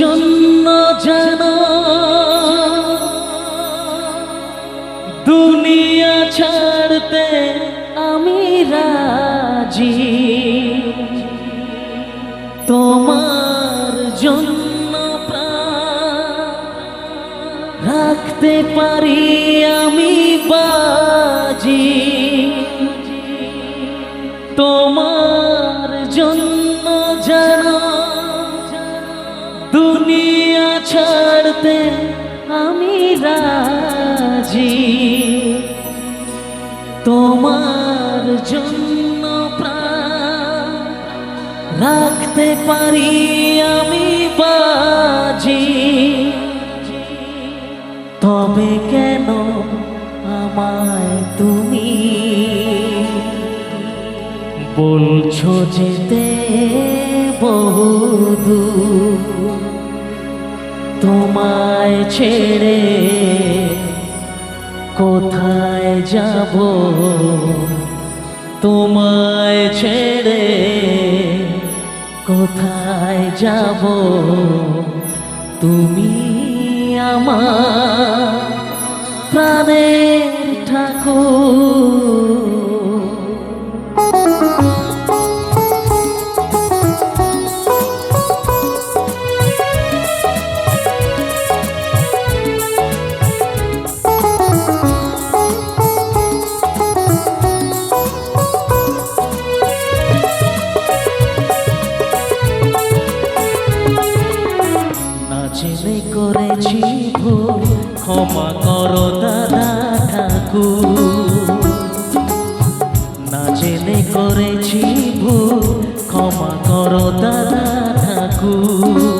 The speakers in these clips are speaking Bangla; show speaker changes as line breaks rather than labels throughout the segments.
জন্য যেন দুনিয়া ছাড়তে আমি রাজি। তোমার জন্য প্রাণ রাখতে পারি। রাজি তোমার জন্য রাখতে পারি আমি বাজি। তবে কেন আমায় তুমি বলছো যেতে বহুদূর? তোমায় ছেড়ে কোথায় যাব? তোমায় ছেড়ে কোথায় যাব? তুমি আমার প্রাণের ঠাকুর। ক্ষমা করো দাদা ঠাকুর না জেনে করেছি ভুল ক্ষমা করো দাদা ঠাকুর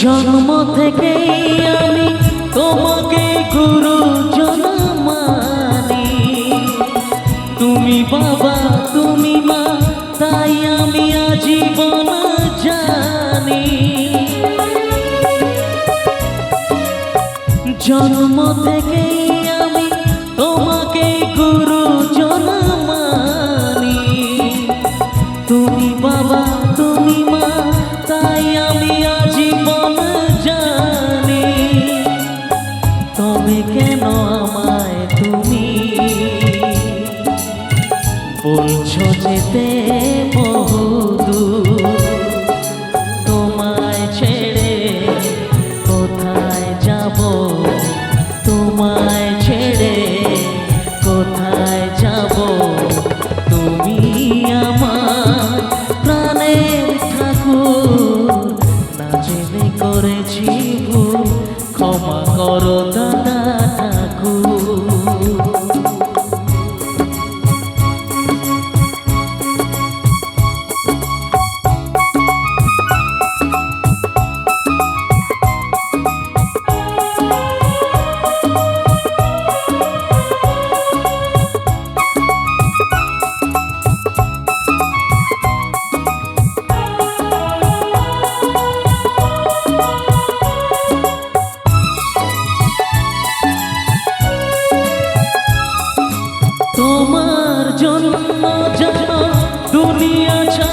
জন্ম থেকেই আমি তোমাকে গুরু মানি তুমি বাবা, তুমি মা, তাই আমি আজীবন জানি। জন্ম থেকেই দুনিয়া ছাড়তে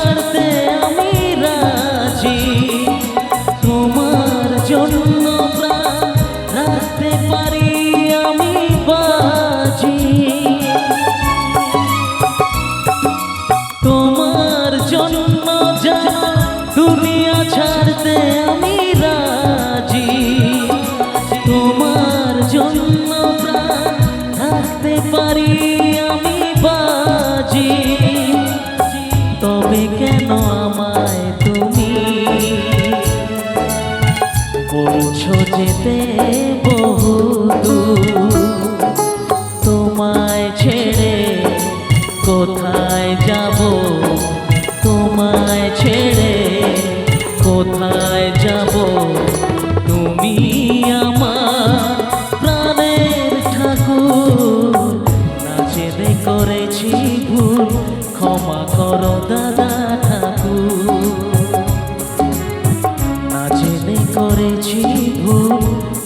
করেছি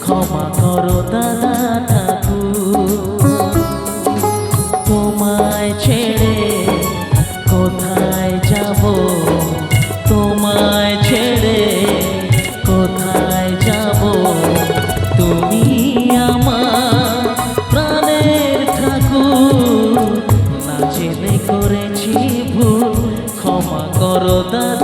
ক্ষমা করো দাদা ঠাকুর। তোমায় ছেড়ে কোথায় যাব? তোমায় ছেড়ে কোথায় যাব? তুমি আমার প্রাণের ঠাকুর। না জেনে করেছি ভুল, ক্ষমা করো দাদা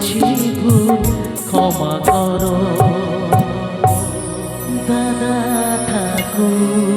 করেছি ভুল ক্ষমা করো। দাদা ঠাকুর